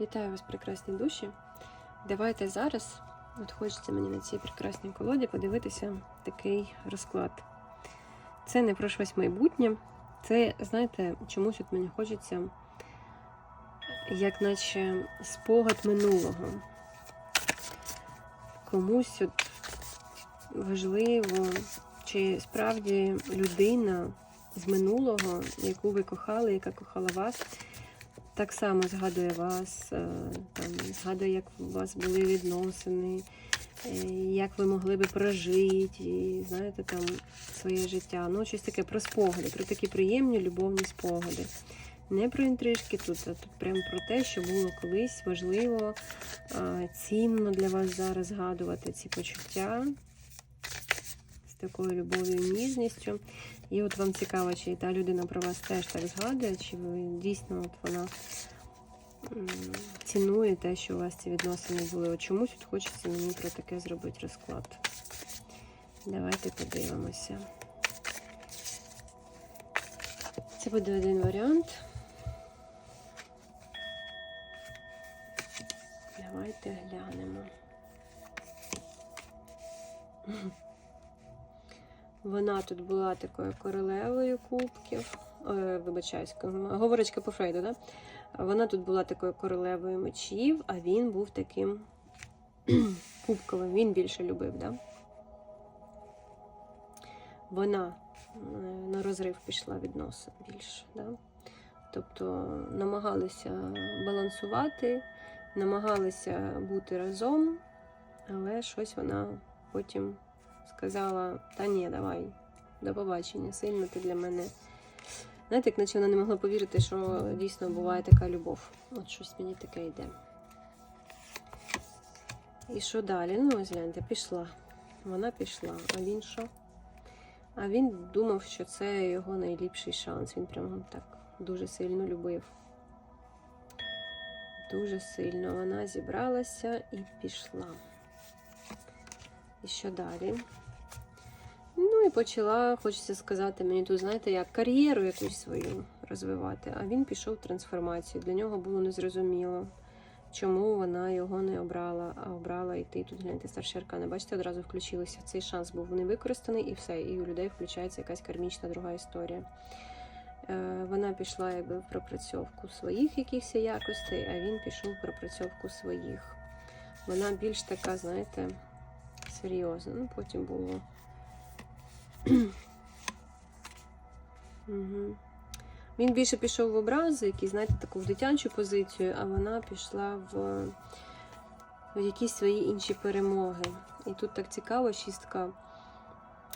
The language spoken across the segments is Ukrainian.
Вітаю вас, прекрасні душі. Давайте зараз, от хочеться мені на цій прекрасній колоді подивитися такий розклад. Це не про щось майбутнє. Це, знаєте, чомусь от мені хочеться, як наче спогад минулого. Комусь от важливо, чи справді людина з минулого, яку ви кохали, яка кохала вас, так само згадує вас, е, там, згадує, як у вас були відносини, е, як ви могли би прожити, знаєте, там своє життя. Ну, щось таке про спогади, про такі приємні любовні спогади. Не про інтрижки тут, а тут прямо про те, що було колись важливо, цінно для вас зараз згадувати ці почуття такою любов'ю ніжністю. І от вам цікаво, чи та людина про вас теж так згадує, чи ви дійсно от вона цінує те, що у вас ці відносини були. От чомусь от хочеться мені про таке зробити розклад. Давайте подивимося. Це буде один варіант. Давайте глянемо. Вона тут була такою королевою кубків. Е, вибачаюсь, говорочка по Фрейду, да? Вона тут була такою королевою мечів, а він був таким кубковим. Він більше любив, да? Вона е, на розрив пішла відносин більше. Да? Тобто намагалися балансувати, намагалися бути разом, але щось вона потім сказала: Та ні, давай, до побачення, сильно ти для мене. Знаєте, як наче вона не могла повірити, що дійсно буває така любов. От щось мені таке йде. І що далі? Ну, ось гляньте, пішла. Вона пішла. А він що? А він думав, що це його найліпший шанс. Він прямо так дуже сильно любив. Дуже сильно вона зібралася і пішла. І що далі? Ну і почала, хочеться сказати, мені тут, знаєте, як кар'єру якусь свою розвивати. А він пішов в трансформацію. Для нього було незрозуміло, чому вона його не обрала, а обрала йти. Тут гляньте, старші аркани. Бачите, одразу включилися. Цей шанс був не використаний, і все. І у людей включається якась кармічна друга історія. Е, Вона пішла якби в пропрацьовку своїх якихось якостей, а він пішов в пропрацьовку своїх. Вона більш така, знаєте, серйозна. Ну, потім було. Угу. Він більше пішов в образи, які, знаєте, таку в дитячу позицію, а вона пішла в, в якісь свої інші перемоги. І тут так цікаво, шістка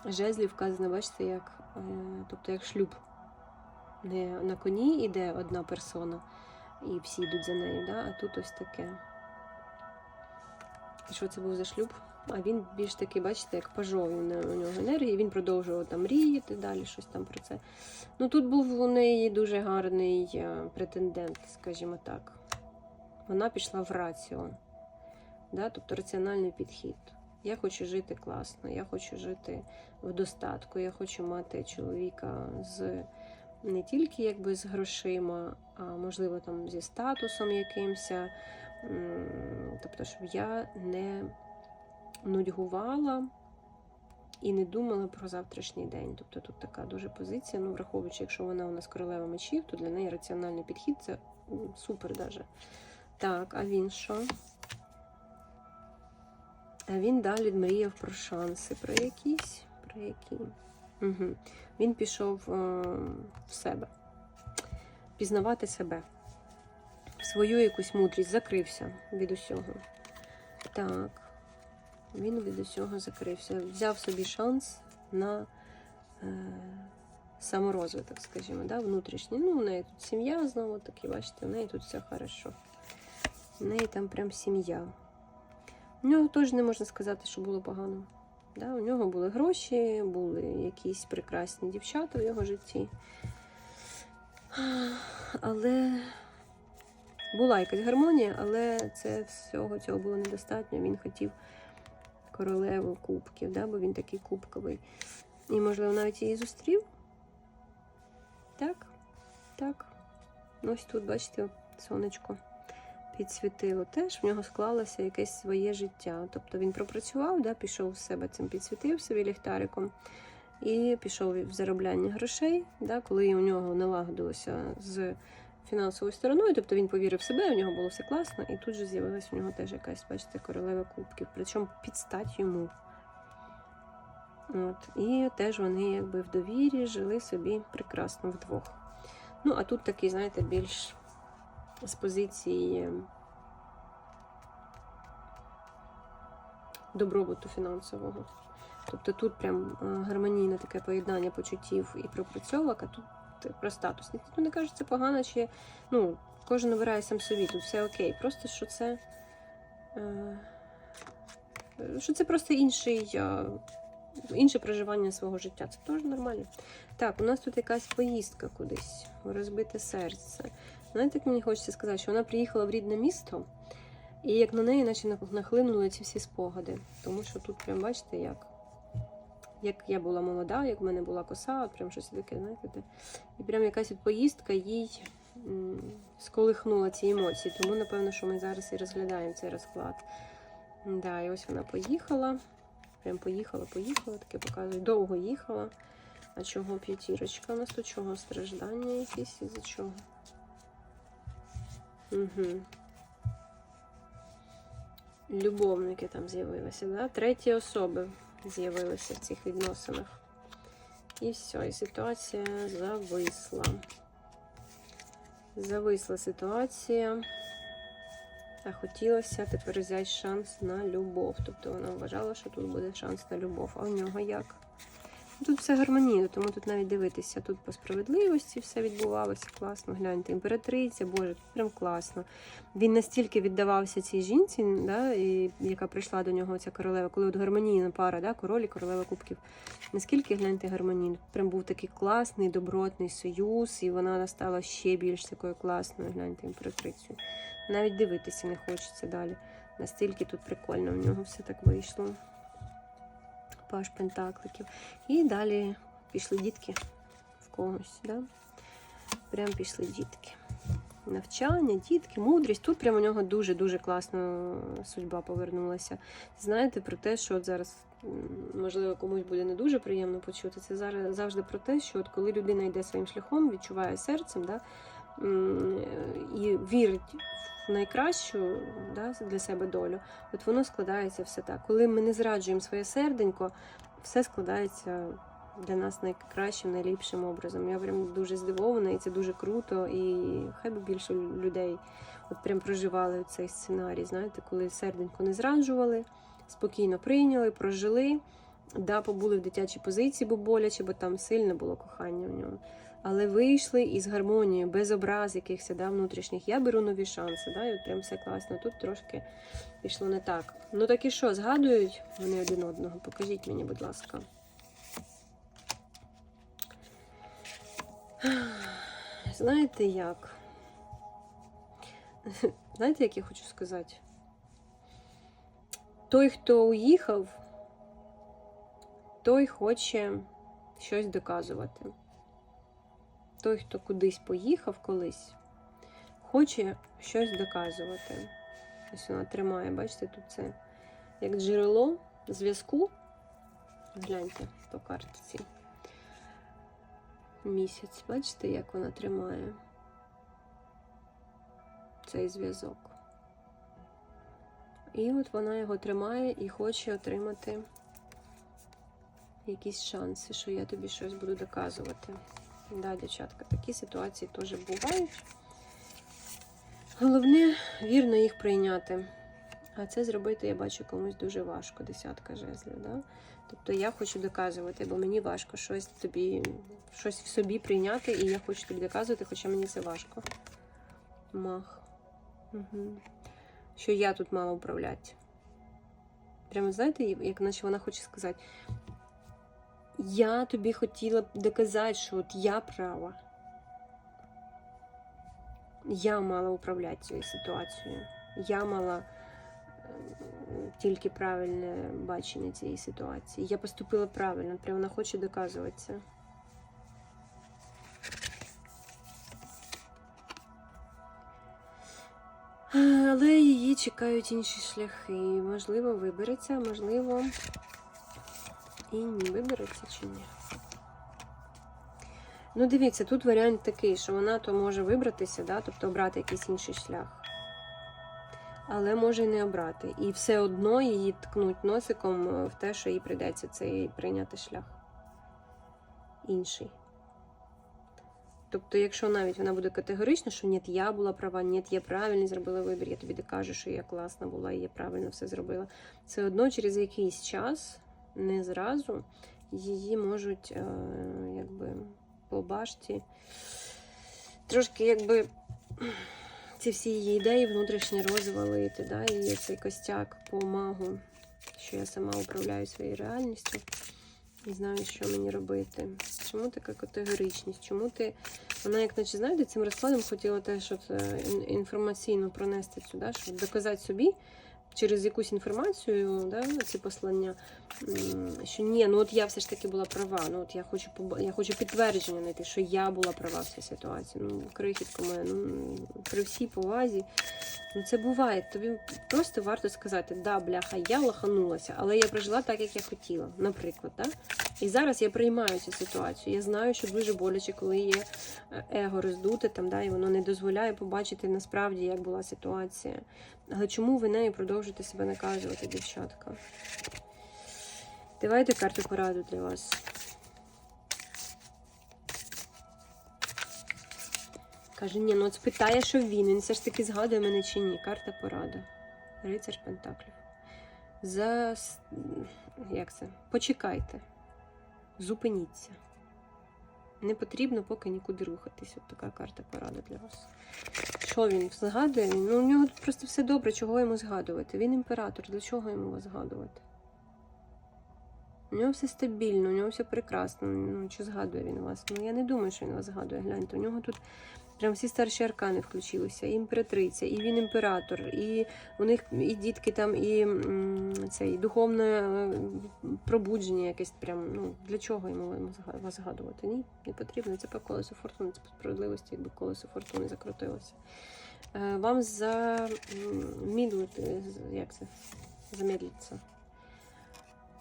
жезлів вказана, бачите, як, е, тобто як шлюб. Не на коні йде одна персона, і всі йдуть за нею, да? а тут ось таке. І що це був за шлюб? А він більш такий, бачите, як пажовий у нього енергії. Він продовжував там мріяти далі, щось там про це. Ну тут був у неї дуже гарний е, претендент, скажімо так. Вона пішла в раціо, да? тобто раціональний підхід. Я хочу жити класно, я хочу жити в достатку, я хочу мати чоловіка з не тільки якби з грошима, а можливо там зі статусом якимось. Тобто, щоб я не нудьгувала і не думала про завтрашній день. Тобто тут така дуже позиція. Ну, враховуючи, якщо вона у нас королева мечів, то для неї раціональний підхід це супер даже. Так, а він що? А він далі мріяв про шанси, про якісь, про які. Угу. Він пішов е, в себе, пізнавати себе, свою якусь мудрість, закрився від усього. Так, він від усього закрився. Взяв собі шанс на е, саморозвиток, скажімо, да, внутрішній. Ну, у неї тут сім'я знову таки, бачите, у неї тут все хорошо. У неї там прям сім'я. У нього теж не можна сказати, що було погано. Да, У нього були гроші, були якісь прекрасні дівчата в його житті. Але була якась гармонія, але це всього цього було недостатньо. Він хотів королеву кубків, да, бо він такий кубковий. І, можливо, навіть її зустрів. Так, так. Ось тут, бачите, сонечко підсвітило, теж в нього склалося якесь своє життя. Тобто він пропрацював, да, пішов в себе цим, підсвітив собі ліхтариком і пішов в заробляння грошей, да, коли у нього налагодилося з фінансовою стороною, тобто він повірив в себе, у нього було все класно, і тут же з'явилася у нього теж якась, бачите, королева кубків, причому під стать йому. От, і теж вони якби в довірі жили собі прекрасно вдвох. Ну, а тут такий, знаєте, більш з позиції добробуту фінансового. Тобто тут прям е, гармонійне таке поєднання почуттів і пропрацьовок, а тут про статус. Ніхто не каже, це погано, чи ну, кожен обирає сам собі, тут все окей. Просто що це. Е, що це просто інший, е, інше проживання свого життя. Це теж нормально. Так, у нас тут якась поїздка кудись, розбите серце. Знаєте, як мені хочеться сказати, що вона приїхала в рідне місто, і як на неї, наче нахлинули ці всі спогади. Тому що тут, прям бачите, як. Як я була молода, як в мене була коса, прям щось таке, знаєте. І прям якась от поїздка їй сколихнула ці емоції. Тому, напевно, що ми зараз і розглядаємо цей розклад. Да, і ось вона поїхала. Прям поїхала, поїхала, таке показує. Довго їхала. А чого п'ятірочка? У нас тут чого? Страждання якісь із-за чого? Угу. Любовники там з'явилися, да? Треті особи з'явилися в цих відносинах. І все, і ситуація зависла. Зависла ситуація. А хотілося тепер взяти шанс на любов. Тобто вона вважала, що тут буде шанс на любов. А у нього як? Тут все гармонійно, тому тут навіть дивитися. Тут по справедливості все відбувалося класно. Гляньте, імператриця, Боже, прям класно. Він настільки віддавався цій жінці, да, і, яка прийшла до нього, ця королева, коли от гармонійна пара, да, король і королева кубків. Наскільки гляньте гармонійно. Прям був такий класний, добротний союз, і вона стала ще більш такою класною, гляньте, імператрицею. Навіть дивитися не хочеться далі. Настільки тут прикольно в нього все так вийшло. Паш пентакликів. І далі пішли дітки в когось. Да? Прям пішли дітки. Навчання, дітки, мудрість. Тут прямо у нього дуже-дуже класна судьба повернулася. Знаєте про те, що от зараз, можливо, комусь буде не дуже приємно почути. Це зараз завжди про те, що от коли людина йде своїм шляхом, відчуває серцем, да, і вірить в найкращу да, для себе долю, от воно складається все так. Коли ми не зраджуємо своє серденько, все складається для нас найкращим, найліпшим образом. Я прям дуже здивована, і це дуже круто. І хай би більше людей от прям проживали цей сценарій. Знаєте, коли серденько не зраджували, спокійно прийняли, прожили. Да, побули в дитячій позиції, бо боляче, бо там сильне було кохання в ньому. Але вийшли із гармонією, без образ якихось да, внутрішніх. Я беру нові шанси, да, і от прям все класно. Тут трошки пішло не так. Ну так і що, згадують вони один одного? Покажіть мені, будь ласка. Знаєте як? Знаєте, як я хочу сказати? Той, хто уїхав, той хоче щось доказувати. Той, хто кудись поїхав колись, хоче щось доказувати. Ось вона тримає, бачите, тут це як джерело зв'язку. Гляньте по картці. Місяць, бачите, як вона тримає цей зв'язок. І от вона його тримає і хоче отримати якісь шанси, що я тобі щось буду доказувати. Да, дівчатка, такі ситуації теж бувають. Головне вірно їх прийняти. А це зробити, я бачу, комусь дуже важко, десятка жезлів. Да? Тобто я хочу доказувати, бо мені важко щось тобі, щось в собі прийняти, і я хочу тобі доказувати, хоча мені це важко. Мах. Угу. Що я тут мала управляти. Прямо, знаєте, як наче вона хоче сказати, я тобі хотіла б доказати, що от я права. Я мала управляти цією ситуацією. Я мала е, тільки правильне бачення цієї ситуації. Я поступила правильно, прямо вона хоче доказувати. Але її чекають інші шляхи. Можливо, вибереться, можливо, і не вибереться чи ні. Ну, дивіться, тут варіант такий, що вона то може вибратися, да, тобто обрати якийсь інший шлях. Але може і не обрати. І все одно її ткнуть носиком е, в те, що їй прийдеться цей прийняти шлях. Інший. Тобто, якщо навіть вона буде категорична, що ні, я була права, ні, я правильно зробила вибір, я тобі докажу, що я класна була і я правильно все зробила. Все одно через якийсь час, не зразу, її можуть е, якби по башті трошки якби ці всі її ідеї внутрішні розвалити, да, і цей костяк по магу, що я сама управляю своєю реальністю і знаю, що мені робити. Чому така категоричність? Чому ти. Вона, як наче, знаєте, цим розкладом хотіла теж от, е, інформаційно пронести сюди, щоб доказати собі через якусь інформацію, да, ці послання, що ні, ну от я все ж таки була права. Ну от я хочу я хочу підтвердження знайти, що я була права в цій ситуації. Ну, крихітко моя, ну при всій повазі. Ну це буває. Тобі просто варто сказати, да, бляха, я лоханулася, але я прожила так, як я хотіла, наприклад. Да? І зараз я приймаю цю ситуацію. Я знаю, що дуже боляче, коли є е, его роздуте, там, да, і воно не дозволяє побачити насправді, як була ситуація. Але чому ви нею продовжуєте себе наказувати, дівчатка? Давайте карту пораду для вас. Каже, ні, ну от спитає, що він. Він все ж таки згадує мене чи ні. Карта порада. Рицар Пентаклів. За. Як це? Почекайте. Зупиніться. Не потрібно поки нікуди рухатись. От така карта порада для вас. Що він згадує? Ну, у нього просто все добре, чого йому згадувати. Він імператор, для чого йому вас згадувати? У нього все стабільно, у нього все прекрасно. Ну, чи згадує він вас? Ну, я не думаю, що він вас згадує. Гляньте, у нього тут прям всі старші аркани включилися. І імператриця, і він імператор, і у них і дітки там, і це, і духовне е, пробудження якесь прям. Ну, для чого йому вас- згадувати? Ні, не потрібно. Це по колесу фортуни, це по справедливості, якби колесо фортуни закрутилося. Е, Вам замідлити, як це? Замедлитися.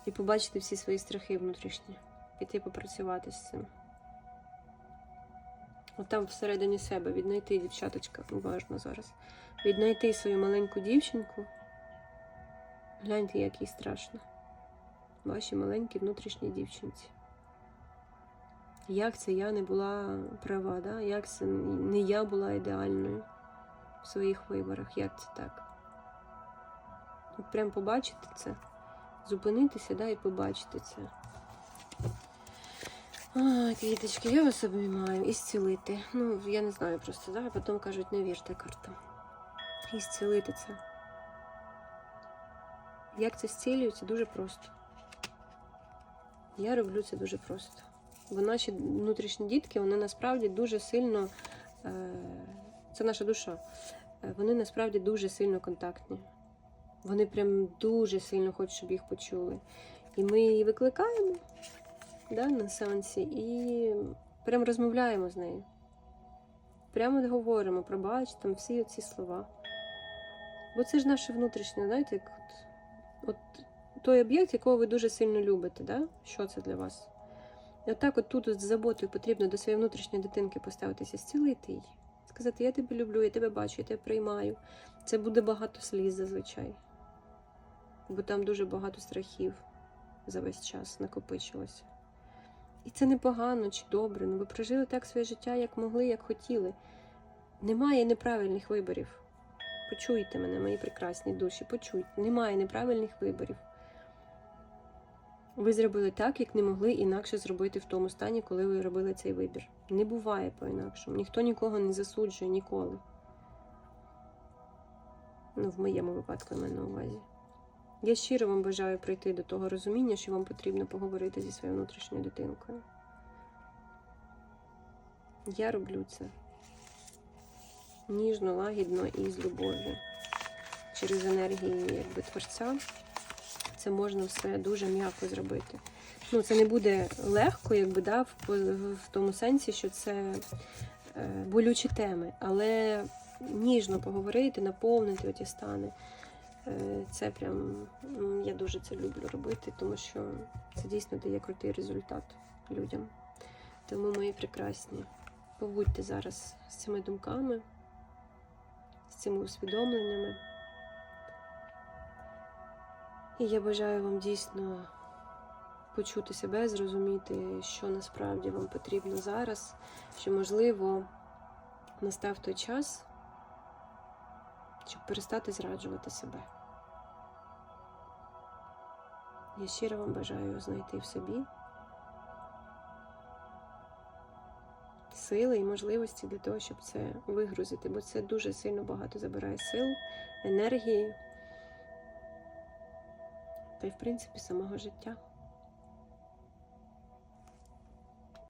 І побачити всі свої страхи внутрішні. Піти попрацювати з цим. От там всередині себе віднайти дівчаточка, уважно зараз. Віднайти свою маленьку дівчинку. Гляньте, як їй страшно. Ваші маленькі внутрішні дівчинці. Як це я не була права, да? як це не я була ідеальною в своїх виборах, як це так? От прям побачити це, зупинитися да, і побачити це. Ой, квіточки, я вас обіймаю. І зцілити. Ну, я не знаю просто, да? а потім кажуть, не вірте картам. І зцілити це. Як це зцілюється? Дуже просто. Я роблю це дуже просто. Бо наші внутрішні дітки, вони насправді дуже сильно. Е, це наша душа. Е, Вони насправді дуже сильно контактні. Вони прям дуже сильно хочуть, щоб їх почули. І ми її викликаємо да, на сеансі і прям розмовляємо з нею. Прямо говоримо, пробач, там всі ці слова. Бо це ж наше внутрішнє, знаєте, як от, от той об'єкт, якого ви дуже сильно любите, да? що це для вас? І отак, от тут з заботою потрібно до своєї внутрішньої дитинки поставитися, зцілити її. Сказати, я тебе люблю, я тебе бачу, я тебе приймаю. Це буде багато сліз зазвичай. Бо там дуже багато страхів за весь час накопичилося. І це не погано чи добре. Ну ви прожили так своє життя, як могли, як хотіли. Немає неправильних виборів. Почуйте мене, мої прекрасні душі, почуйте. Немає неправильних виборів. Ви зробили так, як не могли інакше зробити в тому стані, коли ви робили цей вибір. Не буває по-інакшому. Ніхто нікого не засуджує ніколи. Ну, в моєму випадку я маю на увазі. Я щиро вам бажаю прийти до того розуміння, що вам потрібно поговорити зі своєю внутрішньою дитинкою. Я роблю це ніжно, лагідно і з любов'ю. Через енергії якби, творця це можна все дуже м'яко зробити. Ну, це не буде легко, якби да, в, в тому сенсі, що це е, болючі теми, але ніжно поговорити, наповнити оті стани. Е, Це прям я дуже це люблю робити, тому що це дійсно дає крутий результат людям. Тому мої прекрасні, побудьте зараз з цими думками, з цими усвідомленнями. І я бажаю вам дійсно почути себе, зрозуміти, що насправді вам потрібно зараз, що можливо настав той час, щоб перестати зраджувати себе. Я щиро вам бажаю знайти в собі сили і можливості для того, щоб це вигрузити, бо це дуже сильно багато забирає сил, енергії та й, в принципі, самого життя.